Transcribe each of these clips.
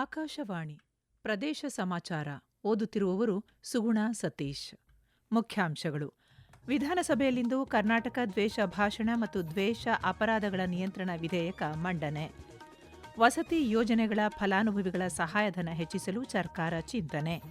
ಆಕಾಶವಾಣಿ, ಪ್ರದೇಶ ಸಮಾಚಾರ ಓದುತ್ತಿರುವವರು ಸುಗುಣ ಸತೀಶ್. ಮುಖ್ಯಾಂಶಗಳು. ವಿಧಾನಸಭೆಯಲ್ಲಿಂದು ಕರ್ನಾಟಕ ದ್ವೇಷ ಭಾಷಣ ಮತ್ತು ದ್ವೇಷ ಅಪರಾಧಗಳ ನಿಯಂತ್ರಣ ವಿಧೇಯಕ ಮಂಡನೆ. ವಸತಿ ಯೋಜನೆಗಳ ಫಲಾನುಭವಿಗಳ ಸಹಾಯಧನ ಹೆಚ್ಚಿಸಲು ಸರ್ಕಾರ ಚಿಂತನೆ.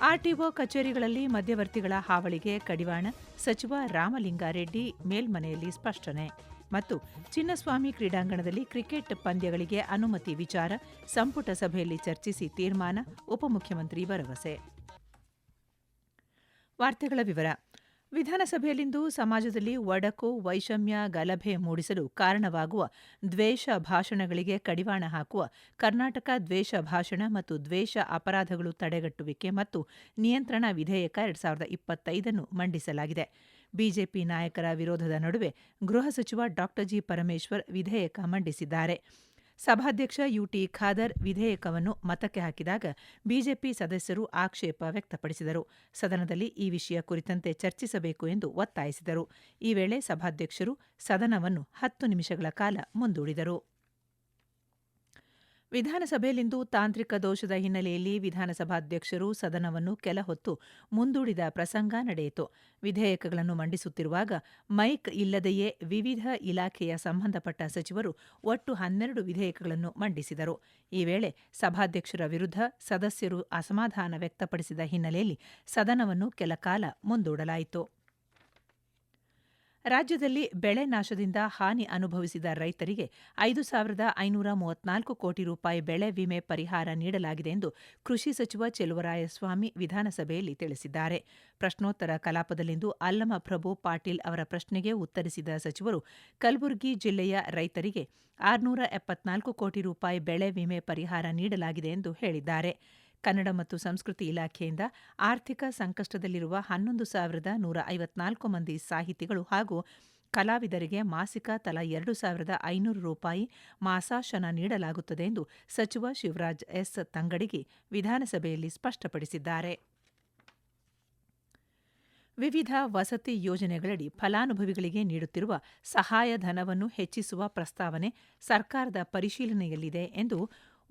ಆರ್ಟಿಒ ಕಚೇರಿಗಳಲ್ಲಿ ಮಧ್ಯವರ್ತಿಗಳ ಹಾವಳಿಗೆ ಕಡಿವಾಣ ಸಚಿವ ರಾಮಲಿಂಗಾರೆಡ್ಡಿ ಮೇಲ್ಮನೆಯಲ್ಲಿ ಸ್ಪಷ್ಟನೆ. ಮತ್ತು ಚಿನ್ನಸ್ವಾಮಿ ಕ್ರೀಡಾಂಗಣದಲ್ಲಿ ಕ್ರಿಕೆಟ್ ಪಂದ್ಯಗಳಿಗೆ ಅನುಮತಿ ವಿಚಾರ, ಸಂಪುಟ ಸಭೆಯಲ್ಲಿ ಚರ್ಚಿಸಿ ತೀರ್ಮಾನ, ಉಪಮುಖ್ಯಮಂತ್ರಿ ಭರವಸೆ. ವಾರ್ತೆಗಳ ವಿವರ. ವಿಧಾನಸಭೆಯಲ್ಲಿಂದು ಸಮಾಜದಲ್ಲಿ ಒಡಕು, ವೈಷಮ್ಯ, ಗಲಭೆ ಮೂಡಿಸಲು ಕಾರಣವಾಗುವ ದ್ವೇಷ ಭಾಷಣಗಳಿಗೆ ಕಡಿವಾಣ ಹಾಕುವ ಕರ್ನಾಟಕ ದ್ವೇಷ ಭಾಷಣ ಮತ್ತು ದ್ವೇಷ ಅಪರಾಧಗಳು ತಡೆಗಟ್ಟುವಿಕೆ ಮತ್ತು ನಿಯಂತ್ರಣ ವಿಧೇಯಕ ಎರಡ್ ಸಾವಿರದ ಇಪ್ಪತ್ತೈದನ್ನು ಮಂಡಿಸಲಾಗಿದೆ. ಬಿಜೆಪಿ ನಾಯಕರ ವಿರೋಧದ ನಡುವೆ ಗೃಹ ಸಚಿವ ಡಾ ಜಿ ಪರಮೇಶ್ವರ್ ವಿಧೇಯಕ ಮಂಡಿಸಿದ್ದಾರೆ. ಸಭಾಧ್ಯಕ್ಷ ಯುಟಿ ಖಾದರ್ ವಿಧೇಯಕವನ್ನು ಮತಕ್ಕೆ ಹಾಕಿದಾಗ ಬಿಜೆಪಿ ಸದಸ್ಯರು ಆಕ್ಷೇಪ ವ್ಯಕ್ತಪಡಿಸಿದರು. ಸದನದಲ್ಲಿ ಈ ವಿಷಯ ಕುರಿತಂತೆ ಚರ್ಚಿಸಬೇಕು ಎಂದು ಒತ್ತಾಯಿಸಿದರು. ಈ ವೇಳೆ ಸಭಾಧ್ಯಕ್ಷರು ಸದನವನ್ನು ಹತ್ತು ನಿಮಿಷಗಳ ಕಾಲ ಮುಂದೂಡಿದರು. ವಿಧಾನಸಭೆಯಲ್ಲಿಂದು ತಾಂತ್ರಿಕ ದೋಷದ ಹಿನ್ನೆಲೆಯಲ್ಲಿ ವಿಧಾನಸಭಾಧ್ಯಕ್ಷರು ಸದನವನ್ನು ಕೆಲಹೊತ್ತು ಮುಂದೂಡಿದ ಪ್ರಸಂಗ ನಡೆಯಿತು. ವಿಧೇಯಕಗಳನ್ನು ಮಂಡಿಸುತ್ತಿರುವಾಗ ಮೈಕ್ ಇಲ್ಲದೆಯೇ ವಿವಿಧ ಇಲಾಖೆಯ ಸಂಬಂಧಪಟ್ಟ ಸಚಿವರು ಒಟ್ಟು ಹನ್ನೆರಡು ವಿಧೇಯಕಗಳನ್ನು ಮಂಡಿಸಿದರು. ಈ ವೇಳೆ ಸಭಾಧ್ಯಕ್ಷರ ವಿರುದ್ಧ ಸದಸ್ಯರು ಅಸಮಾಧಾನ ವ್ಯಕ್ತಪಡಿಸಿದ ಹಿನ್ನೆಲೆಯಲ್ಲಿ ಸದನವನ್ನು ಕೆಲ ಕಾಲ ಮುಂದೂಡಲಾಯಿತು. ರಾಜ್ಯದಲ್ಲಿ ಬೆಳೆ ನಾಶದಿಂದ ಹಾನಿ ಅನುಭವಿಸಿದ ರೈತರಿಗೆ ಐದು ಸಾವಿರದ ಐನೂರ ಮೂವತ್ನಾಲ್ಕು ಕೋಟಿ ರೂಪಾಯಿ ಬೆಳೆ ವಿಮೆ ಪರಿಹಾರ ನೀಡಲಾಗಿದೆ ಎಂದು ಕೃಷಿ ಸಚಿವ ಚೆಲುವರಾಯಸ್ವಾಮಿ ವಿಧಾನಸಭೆಯಲ್ಲಿ ತಿಳಿಸಿದ್ದಾರೆ. ಪ್ರಶ್ನೋತ್ತರ ಕಲಾಪದಲ್ಲಿಂದು ಅಲ್ಲಮ ಪ್ರಭು ಪಾಟೀಲ್ ಅವರ ಪ್ರಶ್ನೆಗೆ ಉತ್ತರಿಸಿದ ಸಚಿವರು, ಕಲಬುರಗಿ ಜಿಲ್ಲೆಯ ರೈತರಿಗೆ ಆರುನೂರ ಎಪ್ಪತ್ನಾಲ್ಕು ಕೋಟಿ ರೂಪಾಯಿ ಬೆಳೆ ವಿಮೆ ಪರಿಹಾರ ನೀಡಲಾಗಿದೆ ಎಂದು ಹೇಳಿದ್ದಾರೆ. ಕನ್ನಡ ಮತ್ತು ಸಂಸ್ಕೃತಿ ಇಲಾಖೆಯಿಂದ ಆರ್ಥಿಕ ಸಂಕಷ್ಟದಲ್ಲಿರುವ ಹನ್ನೊಂದು ಸಾವಿರದ ನೂರ ಐವತ್ನಾಲ್ಕು ಮಂದಿ ಸಾಹಿತಿಗಳು ಹಾಗೂ ಕಲಾವಿದರಿಗೆ ಮಾಸಿಕ ತಲಾ ಎರಡು ಸಾವಿರದ ಐನೂರು ರೂಪಾಯಿ ಮಾಸಾಶನ ನೀಡಲಾಗುತ್ತದೆ ಎಂದು ಸಚಿವ ಶಿವರಾಜ್ ಎಸ್ ತಂಗಡಿಗೆ ವಿಧಾನಸಭೆಯಲ್ಲಿ ಸ್ಪಷ್ಟಪಡಿಸಿದ್ದಾರೆ. ವಿವಿಧ ವಸತಿ ಯೋಜನೆಗಳಡಿ ಫಲಾನುಭವಿಗಳಿಗೆ ನೀಡುತ್ತಿರುವ ಸಹಾಯಧನವನ್ನು ಹೆಚ್ಚಿಸುವ ಪ್ರಸ್ತಾವನೆ ಸರ್ಕಾರದ ಪರಿಶೀಲನೆಯಲ್ಲಿದೆ ಎಂದು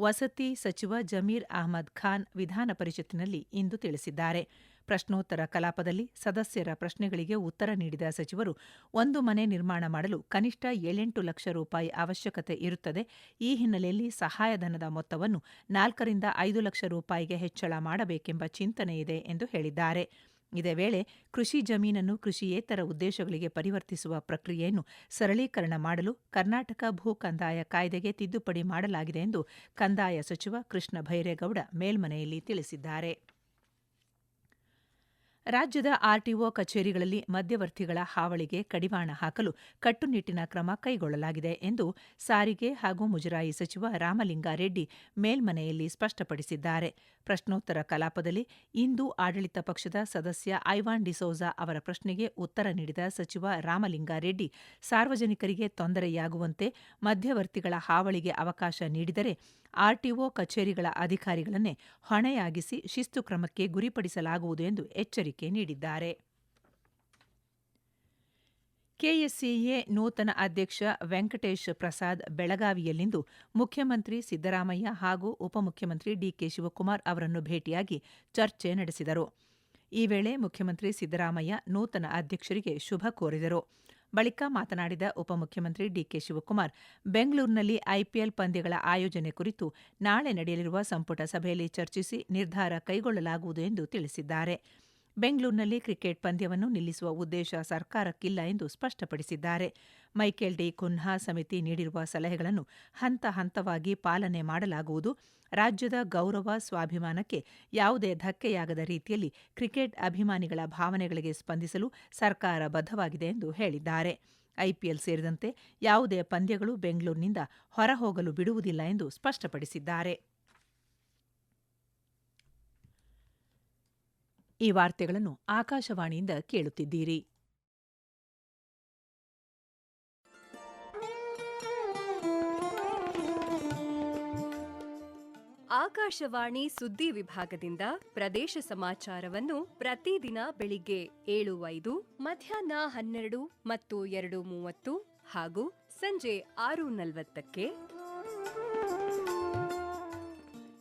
ವಸತಿ ಸಚಿವ ಜಮೀರ್ ಅಹ್ಮದ್ ಖಾನ್ ವಿಧಾನ ಪರಿಷತ್ತಿನಲ್ಲಿ ಇಂದು ತಿಳಿಸಿದ್ದಾರೆ. ಪ್ರಶ್ನೋತ್ತರ ಕಲಾಪದಲ್ಲಿ ಸದಸ್ಯರ ಪ್ರಶ್ನೆಗಳಿಗೆ ಉತ್ತರ ನೀಡಿದ ಸಚಿವರು, ಒಂದು ಮನೆ ನಿರ್ಮಾಣ ಮಾಡಲು ಕನಿಷ್ಠ ಏಳೆಂಟು ಲಕ್ಷ ರೂಪಾಯಿ ಅವಶ್ಯಕತೆ ಇರುತ್ತದೆ. ಈ ಹಿನ್ನೆಲೆಯಲ್ಲಿ ಸಹಾಯಧನದ ಮೊತ್ತವನ್ನು ನಾಲ್ಕರಿಂದ ಐದು ಲಕ್ಷ ರೂಪಾಯಿಗೆ ಹೆಚ್ಚಳ ಮಾಡಬೇಕೆಂಬ ಚಿಂತನೆಯಿದೆ ಎಂದು ಹೇಳಿದ್ದಾರೆ. ಇದೇ ವೇಳೆ ಕೃಷಿ ಜಮೀನನ್ನು ಕೃಷಿಯೇತರ ಉದ್ದೇಶಗಳಿಗೆ ಪರಿವರ್ತಿಸುವ ಪ್ರಕ್ರಿಯೆಯನ್ನು ಸರಳೀಕರಣ ಮಾಡಲು ಕರ್ನಾಟಕ ಭೂ ಕಂದಾಯ ಕಾಯ್ದೆಗೆ ತಿದ್ದುಪಡಿ ಮಾಡಲಾಗಿದೆ ಎಂದು ಕಂದಾಯ ಸಚಿವ ಕೃಷ್ಣ ಭೈರೇಗೌಡ ಮೇಲ್ಮನೆಯಲ್ಲಿ ತಿಳಿಸಿದ್ದಾರೆ. ರಾಜ್ಯದ ಆರ್ಟಿಒ ಕಚೇರಿಗಳಲ್ಲಿ ಮಧ್ಯವರ್ತಿಗಳ ಹಾವಳಿಗೆ ಕಡಿವಾಣ ಹಾಕಲು ಕಟ್ಟುನಿಟ್ಟಿನ ಕ್ರಮ ಕೈಗೊಳ್ಳಲಾಗಿದೆ ಎಂದು ಸಾರಿಗೆ ಹಾಗೂ ಮುಜರಾಯಿ ಸಚಿವ ರಾಮಲಿಂಗಾರೆಡ್ಡಿ ಮೇಲ್ಮನೆಯಲ್ಲಿ ಸ್ಪಷ್ಟಪಡಿಸಿದ್ದಾರೆ. ಪ್ರಶ್ನೋತ್ತರ ಕಲಾಪದಲ್ಲಿ ಇಂದು ಆಡಳಿತ ಪಕ್ಷದ ಸದಸ್ಯ ಐವಾನ್ ಡಿಸೋಜಾ ಅವರ ಪ್ರಶ್ನೆಗೆ ಉತ್ತರ ನೀಡಿದ ಸಚಿವ ರಾಮಲಿಂಗಾರೆಡ್ಡಿ, ಸಾರ್ವಜನಿಕರಿಗೆ ತೊಂದರೆಯಾಗುವಂತೆ ಮಧ್ಯವರ್ತಿಗಳ ಹಾವಳಿಗೆ ಅವಕಾಶ ನೀಡಿದರೆ ಆರ್ಟಿಒ ಕಚೇರಿಗಳ ಅಧಿಕಾರಿಗಳನ್ನೇ ಹೊಣೆಯಾಗಿಸಿ ಶಿಸ್ತು ಕ್ರಮಕ್ಕೆ ಗುರಿಪಡಿಸಲಾಗುವುದು ಎಂದು ಎಚ್ಚರಿಕೆ ನೀಡಿದ್ದಾರೆ. ಕೆಎಸ್ಸಿಎ ನೂತನ ಅಧ್ಯಕ್ಷ ವೆಂಕಟೇಶ್ ಪ್ರಸಾದ್ ಬೆಳಗಾವಿಯಲ್ಲಿಂದು ಮುಖ್ಯಮಂತ್ರಿ ಸಿದ್ದರಾಮಯ್ಯ ಹಾಗೂ ಉಪಮುಖ್ಯಮಂತ್ರಿ ಡಿಕೆ ಶಿವಕುಮಾರ್ ಅವರನ್ನು ಭೇಟಿಯಾಗಿ ಚರ್ಚೆ ನಡೆಸಿದರು. ಈ ವೇಳೆ ಮುಖ್ಯಮಂತ್ರಿ ಸಿದ್ದರಾಮಯ್ಯ ನೂತನ ಅಧ್ಯಕ್ಷರಿಗೆ ಶುಭ ಕೋರಿದರು. ಬಳಿಕ ಮಾತನಾಡಿದ ಉಪಮುಖ್ಯಮಂತ್ರಿ ಡಿಕೆ ಶಿವಕುಮಾರ್, ಬೆಂಗಳೂರಿನಲ್ಲಿ ಐಪಿಎಲ್ ಪಂದ್ಯಗಳ ಆಯೋಜನೆ ಕುರಿತು ನಾಳೆ ನಡೆಯಲಿರುವ ಸಂಪುಟ ಸಭೆಯಲ್ಲಿ ಚರ್ಚಿಸಿ ನಿರ್ಧಾರ ಕೈಗೊಳ್ಳಲಾಗುವುದು ಎಂದು ತಿಳಿಸಿದ್ದಾರೆ. ಬೆಂಗಳೂರಿನಲ್ಲಿ ಕ್ರಿಕೆಟ್ ಪಂದ್ಯವನ್ನು ನಿಲ್ಲಿಸುವ ಉದ್ದೇಶ ಸರ್ಕಾರಕ್ಕಿಲ್ಲ ಎಂದು ಸ್ಪಷ್ಟಪಡಿಸಿದ್ದಾರೆ. ಮೈಕೇಲ್ ಡಿ ಕುನ್ಹಾ ಸಮಿತಿ ನೀಡಿರುವ ಸಲಹೆಗಳನ್ನು ಹಂತ ಹಂತವಾಗಿ ಪಾಲನೆ ಮಾಡಲಾಗುವುದು. ರಾಜ್ಯದ ಗೌರವ ಸ್ವಾಭಿಮಾನಕ್ಕೆ ಯಾವುದೇ ಧಕ್ಕೆಯಾಗದ ರೀತಿಯಲ್ಲಿ ಕ್ರಿಕೆಟ್ ಅಭಿಮಾನಿಗಳ ಭಾವನೆಗಳಿಗೆ ಸ್ಪಂದಿಸಲು ಸರ್ಕಾರ ಬದ್ಧವಾಗಿದೆ ಎಂದು ಹೇಳಿದ್ದಾರೆ. ಐಪಿಎಲ್ ಸೇರಿದಂತೆ ಯಾವುದೇ ಪಂದ್ಯಗಳು ಬೆಂಗಳೂರಿನಿಂದ ಹೊರಹೋಗಲು ಬಿಡುವುದಿಲ್ಲ ಎಂದು ಸ್ಪಷ್ಟಪಡಿಸಿದ್ದಾರೆ. ಈ ವಾರ್ತೆಗಳನ್ನು ಆಕಾಶವಾಣಿಯಿಂದ ಕೇಳುತ್ತಿದ್ದೀರಿ. ಆಕಾಶವಾಣಿ ಸುದ್ದಿ ವಿಭಾಗದಿಂದ ಪ್ರದೇಶ ಸಮಾಚಾರವನ್ನು ಪ್ರತಿದಿನ ಬೆಳಿಗ್ಗೆ ಏಳು ಐದು ಮಧ್ಯಾಹ್ನ ಹನ್ನೆರಡು ಮತ್ತು ಎರಡು ಮೂವತ್ತು ಹಾಗೂ ಸಂಜೆ ಆರು ನಲವತ್ತಕ್ಕೆ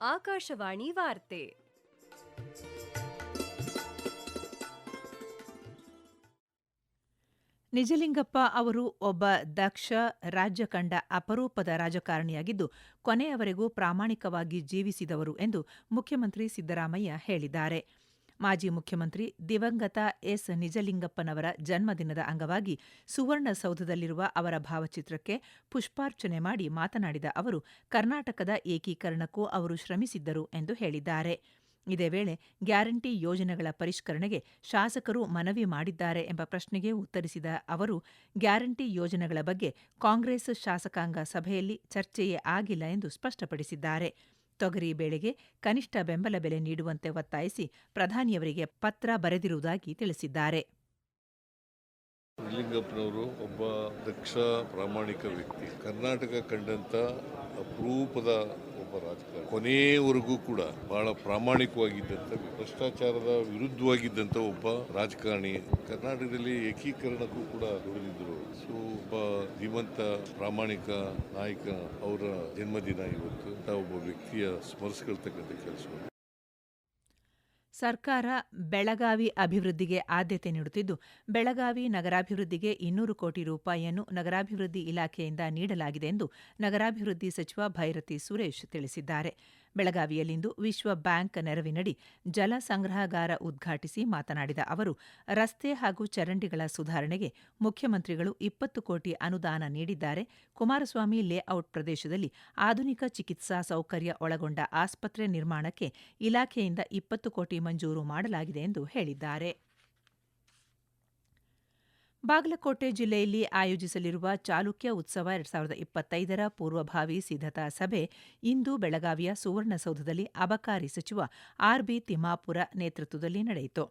ಆಕಾಶವಾಣಿ ವಾರ್ತೆ. ನಿಜಲಿಂಗಪ್ಪ ಅವರು ಒಬ್ಬ ದಕ್ಷ ರಾಜ್ಯ ಕಂಡ ಅಪರೂಪದ ರಾಜಕಾರಣಿಯಾಗಿದ್ದು, ಕೊನೆಯವರೆಗೂ ಪ್ರಾಮಾಣಿಕವಾಗಿ ಜೀವಿಸಿದವರು ಎಂದು ಮುಖ್ಯಮಂತ್ರಿ ಸಿದ್ದರಾಮಯ್ಯ ಹೇಳಿದ್ದಾರೆ. ಮಾಜಿ ಮುಖ್ಯಮಂತ್ರಿ ದಿವಂಗತ ಎಸ್. ನಿಜಲಿಂಗಪ್ಪನವರ ಜನ್ಮದಿನದ ಅಂಗವಾಗಿ ಸುವರ್ಣಸೌಧದಲ್ಲಿರುವ ಅವರ ಭಾವಚಿತ್ರಕ್ಕೆ ಪುಷ್ಪಾರ್ಚನೆ ಮಾಡಿ ಮಾತನಾಡಿದ ಅವರು, ಕರ್ನಾಟಕದ ಏಕೀಕರಣಕ್ಕೂ ಅವರು ಶ್ರಮಿಸಿದ್ದರು ಎಂದು ಹೇಳಿದ್ದಾರೆ. ಇದೇ ವೇಳೆ ಗ್ಯಾರಂಟಿ ಯೋಜನೆಗಳ ಪರಿಷ್ಕರಣೆಗೆ ಶಾಸಕರು ಮನವಿ ಮಾಡಿದ್ದಾರೆ ಎಂಬ ಪ್ರಶ್ನೆಗೆ ಉತ್ತರಿಸಿದ ಅವರು, ಗ್ಯಾರಂಟಿ ಯೋಜನೆಗಳ ಬಗ್ಗೆ ಕಾಂಗ್ರೆಸ್ ಶಾಸಕಾಂಗ ಸಭೆಯಲ್ಲಿ ಚರ್ಚೆಯೇ ಆಗಿಲ್ಲ ಎಂದು ಸ್ಪಷ್ಟಪಡಿಸಿದ್ದಾರೆ. ತೊಗರಿ ಬೆಳೆಗೆ ಕನಿಷ್ಠ ಬೆಂಬಲ ಬೆಲೆ ನೀಡುವಂತೆ ಒತ್ತಾಯಿಸಿ ಪ್ರಧಾನಿಯವರಿಗೆ ಪತ್ರ ಬರೆದಿರುವುದಾಗಿ ತಿಳಿಸಿದ್ದಾರೆ. ಲಿಂಗಪ್ಪನವರು ಒಬ್ಬ ದಕ್ಷ ಪ್ರಾಮಾಣಿಕ ವ್ಯಕ್ತಿ. ಕರ್ನಾಟಕ ಕಂಡಂತ ಅಪರೂಪದ ಒಬ್ಬ ರಾಜಕಾರಣಿ. ಕೊನೆಯವರೆಗೂ ಕೂಡ ಬಹಳ ಪ್ರಾಮಾಣಿಕವಾಗಿದ್ದಂಥ, ಭ್ರಷ್ಟಾಚಾರದ ವಿರುದ್ಧವಾಗಿದ್ದಂಥ ಒಬ್ಬ ರಾಜಕಾರಣಿ. ಕರ್ನಾಟಕದಲ್ಲಿ ಏಕೀಕರಣಕ್ಕೂ ಕೂಡ ದುಡಿದಿದ್ರು. ಸೊ ಒಬ್ಬ ಧೀಮಂತ ಪ್ರಾಮಾಣಿಕ ನಾಯಕ ಅವರ ಜನ್ಮದಿನ ಇವತ್ತು. ಒಬ್ಬ ವ್ಯಕ್ತಿಯ ಸ್ಮರಿಸಿಕೊಳ್ತಕ್ಕಂಥ ಕೆಲಸ. ಸರ್ಕಾರ ಬೆಳಗಾವಿ ಅಭಿವೃದ್ಧಿಗೆ ಆದ್ಯತೆ ನೀಡುತ್ತಿದ್ದು, ಬೆಳಗಾವಿ ನಗರಾಭಿವೃದ್ಧಿಗೆ ಇನ್ನೂರು ಕೋಟಿ ರೂಪಾಯಿಯನ್ನು ನಗರಾಭಿವೃದ್ಧಿ ಇಲಾಖೆಯಿಂದ ನೀಡಲಾಗಿದೆ ಎಂದು ನಗರಾಭಿವೃದ್ಧಿ ಸಚಿವ ಭೈರತಿ ಸುರೇಶ್ ತಿಳಿಸಿದ್ದಾರೆ. ಬೆಳಗಾವಿಯಲ್ಲಿಂದು ವಿಶ್ವ ಬ್ಯಾಂಕ್ ನೆರವಿನಡಿ ಜಲ ಸಂಗ್ರಹಗಾರ ಉದ್ಘಾಟಿಸಿ ಮಾತನಾಡಿದ ಅವರು, ರಸ್ತೆ ಹಾಗೂ ಚರಂಡಿಗಳ ಸುಧಾರಣೆಗೆ ಮುಖ್ಯಮಂತ್ರಿಗಳು ಇಪ್ಪತ್ತು ಕೋಟಿ ಅನುದಾನ ನೀಡಿದ್ದಾರೆ. ಕುಮಾರಸ್ವಾಮಿ ಲೇಔಟ್ ಪ್ರದೇಶದಲ್ಲಿ ಆಧುನಿಕ ಚಿಕಿತ್ಸಾ ಸೌಕರ್ಯ ಒಳಗೊಂಡ ಆಸ್ಪತ್ರೆ ನಿರ್ಮಾಣಕ್ಕೆ ಇಲಾಖೆಯಿಂದ ಇಪ್ಪತ್ತು ಕೋಟಿ ಮಂಜೂರು ಮಾಡಲಾಗಿದೆ ಎಂದು ಹೇಳಿದ್ದಾರೆ. ಬಾಗಲಕೋಟೆ ಜಿಲ್ಲೆಯಲ್ಲಿ ಆಯೋಜಿಸಲಿರುವ ಚಾಲುಕ್ಯ ಉತ್ಸವ ಎರಡ್ ಸಾವಿರದ ಇಪ್ಪತ್ತೈದರ ಪೂರ್ವಭಾವಿ ಸಿದ್ಧತಾ ಸಭೆ ಇಂದು ಬೆಳಗಾವಿಯ ಸುವರ್ಣಸೌಧದಲ್ಲಿ ಅಬಕಾರಿ ಸಚಿವ ಆರ್ಬಿ ತಿಮ್ಮಾಪುರ ನೇತೃತ್ವದಲ್ಲಿ ನಡೆಯಿತು.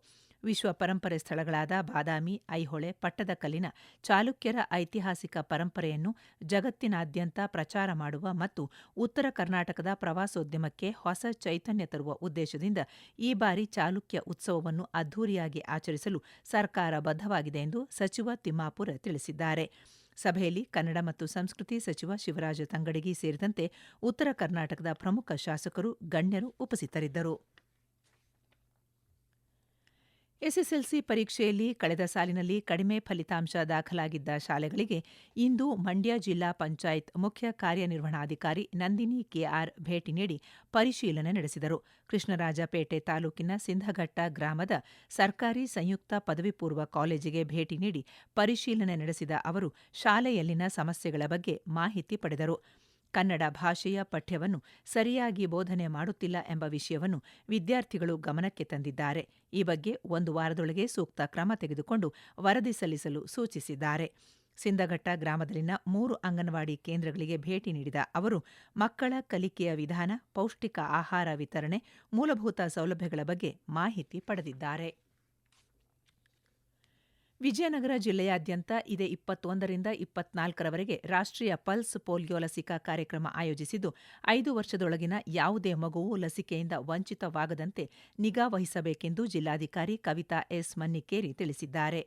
ವಿಶ್ವ ಪರಂಪರೆ ಸ್ಥಳಗಳಾದ ಬಾದಾಮಿ, ಐಹೊಳೆ ಪಟ್ಟದಕಲ್ಲಿನ ಚಾಲುಕ್ಯರ ಐತಿಹಾಸಿಕ ಪರಂಪರೆಯನ್ನು ಜಗತ್ತಿನಾದ್ಯಂತ ಪ್ರಚಾರ ಮಾಡುವ ಮತ್ತು ಉತ್ತರ ಕರ್ನಾಟಕದ ಪ್ರವಾಸೋದ್ಯಮಕ್ಕೆ ಹೊಸ ಚೈತನ್ಯ ತರುವ ಉದ್ದೇಶದಿಂದ ಈ ಬಾರಿ ಚಾಲುಕ್ಯ ಉತ್ಸವವನ್ನು ಅದ್ದೂರಿಯಾಗಿ ಆಚರಿಸಲು ಸರ್ಕಾರ ಬದ್ಧವಾಗಿದೆ ಎಂದು ಸಚಿವ ತಿಮ್ಮಾಪುರ ತಿಳಿಸಿದ್ದಾರೆ. ಸಭೆಯಲ್ಲಿ ಕನ್ನಡ ಮತ್ತು ಸಂಸ್ಕೃತಿ ಸಚಿವ ಶಿವರಾಜ ತಂಗಡಗಿ ಸೇರಿದಂತೆ ಉತ್ತರ ಕರ್ನಾಟಕದ ಪ್ರಮುಖ ಶಾಸಕರು ಗಣ್ಯರು ಉಪಸ್ಥಿತರಿದ್ದರು. ಎಸ್ಎಸ್ಎಲ್ಸಿ ಪರೀಕ್ಷೆಯಲ್ಲಿ ಕಳೆದ ಸಾಲಿನಲ್ಲಿ ಕಡಿಮೆ ಫಲಿತಾಂಶ ದಾಖಲಾಗಿದ್ದ ಶಾಲೆಗಳಿಗೆ ಇಂದು ಮಂಡ್ಯ ಜಿಲ್ಲಾ ಪಂಚಾಯತ್ ಮುಖ್ಯ ಕಾರ್ಯನಿರ್ವಹಣಾಧಿಕಾರಿ ನಂದಿನಿ ಕೆಆರ್ ಭೇಟಿ ನೀಡಿ ಪರಿಶೀಲನೆ ನಡೆಸಿದರು. ಕೃಷ್ಣರಾಜಪೇಟೆ ತಾಲೂಕಿನ ಸಿಂಧಘಟ್ಟ ಗ್ರಾಮದ ಸರ್ಕಾರಿ ಸಂಯುಕ್ತ ಪದವಿ ಪೂರ್ವ ಕಾಲೇಜಿಗೆ ಭೇಟಿ ನೀಡಿ ಪರಿಶೀಲನೆ ನಡೆಸಿದ ಅವರು, ಶಾಲೆಯಲ್ಲಿನ ಸಮಸ್ಯೆಗಳ ಬಗ್ಗೆ ಮಾಹಿತಿ ಪಡೆದರು. ಕನ್ನಡ ಭಾಷೆಯ ಪಠ್ಯವನ್ನು ಸರಿಯಾಗಿ ಬೋಧನೆ ಮಾಡುತ್ತಿಲ್ಲ ಎಂಬ ವಿಷಯವನ್ನು ವಿದ್ಯಾರ್ಥಿಗಳು ಗಮನಕ್ಕೆ ತಂದಿದ್ದಾರೆ. ಈ ಬಗ್ಗೆ ಒಂದು ವಾರದೊಳಗೆ ಸೂಕ್ತ ಕ್ರಮ ತೆಗೆದುಕೊಂಡು ವರದಿ ಸಲ್ಲಿಸಲು ಸೂಚಿಸಿದ್ದಾರೆ. ಸಿಂದಘಟ್ಟ ಗ್ರಾಮದಲ್ಲಿನ ಮೂರು ಅಂಗನವಾಡಿ ಕೇಂದ್ರಗಳಿಗೆ ಭೇಟಿ ನೀಡಿದ ಅವರು, ಮಕ್ಕಳ ಕಲಿಕೆಯ ವಿಧಾನ, ಪೌಷ್ಟಿಕ ಆಹಾರ ವಿತರಣೆ, ಮೂಲಭೂತ ಸೌಲಭ್ಯಗಳ ಬಗ್ಗೆ ಮಾಹಿತಿ ಪಡೆದಿದ್ದಾರೆ. ವಿಜಯನಗರ ಜಿಲ್ಲೆಯಾದ್ಯಂತ ಇದೇ ಇಪ್ಪತ್ತೊಂದರಿಂದ ಇಪ್ಪತ್ನಾಲ್ಕರವರೆಗೆ ರಾಷ್ಟ್ರೀಯ ಪಲ್ಸ್ ಪೋಲಿಯೋ ಲಸಿಕಾ ಕಾರ್ಯಕ್ರಮ ಆಯೋಜಿಸಿದ್ದು, ಐದು ವರ್ಷದೊಳಗಿನ ಯಾವುದೇ ಮಗುವು ಲಸಿಕೆಯಿಂದ ವಂಚಿತವಾಗದಂತೆ ನಿಗಾ ವಹಿಸಬೇಕೆಂದು ಜಿಲ್ಲಾಧಿಕಾರಿ ಕವಿತಾ ಎಸ್ ಮನ್ನಿಕೇರಿ ತಿಳಿಸಿದ್ದಾರೆ.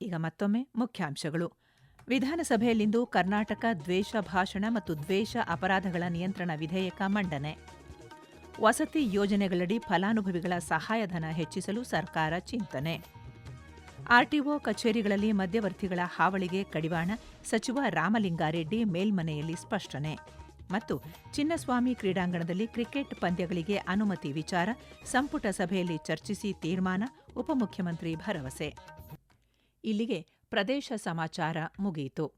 ಈಗ ಮತ್ತೊಮ್ಮೆ ಮುಖ್ಯಾಂಶಗಳು. ವಿಧಾನಸಭೆಯಲ್ಲಿಂದು ಕರ್ನಾಟಕ ದ್ವೇಷ ಭಾಷಣ ಮತ್ತು ದ್ವೇಷ ಅಪರಾಧಗಳ ನಿಯಂತ್ರಣ ವಿಧೇಯಕ ಮಂಡನೆ. ವಸತಿ ಯೋಜನೆಗಳಡಿ ಫಲಾನುಭವಿಗಳ ಸಹಾಯಧನ ಹೆಚ್ಚಿಸಲು ಸರ್ಕಾರ ಚಿಂತನೆ. ಆರ್ಟಿಒ ಕಚೇರಿಗಳಲ್ಲಿ ಮಧ್ಯವರ್ತಿಗಳ ಹಾವಳಿಗೆ ಕಡಿವಾಣ, ಸಚಿವ ರಾಮಲಿಂಗಾರೆಡ್ಡಿ ಮೇಲ್ಮನೆಯಲ್ಲಿ ಸ್ಪಷ್ಟನೆ. ಮತ್ತು ಚಿನ್ನಸ್ವಾಮಿ ಕ್ರೀಡಾಂಗಣದಲ್ಲಿ ಕ್ರಿಕೆಟ್ ಪಂದ್ಯಗಳಿಗೆ ಅನುಮತಿ ವಿಚಾರ, ಸಂಪುಟ ಸಭೆಯಲ್ಲಿ ಚರ್ಚಿಸಿ ತೀರ್ಮಾನ, ಉಪಮುಖ್ಯಮಂತ್ರಿ ಭರವಸೆ. ಇಲ್ಲಿಗೆ ಪ್ರದೇಶ ಸಮಾಚಾರ ಮುಗಿಯಿತು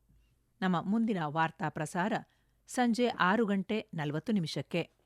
ನಮ್ಮ ಮುಂದಿನ ವಾರ್ತಾ ಪ್ರಸಾರ ಸಂಜೆ ಆರು ಗಂಟೆ ನಲವತ್ತು ನಿಮಿಷಕ್ಕೆ.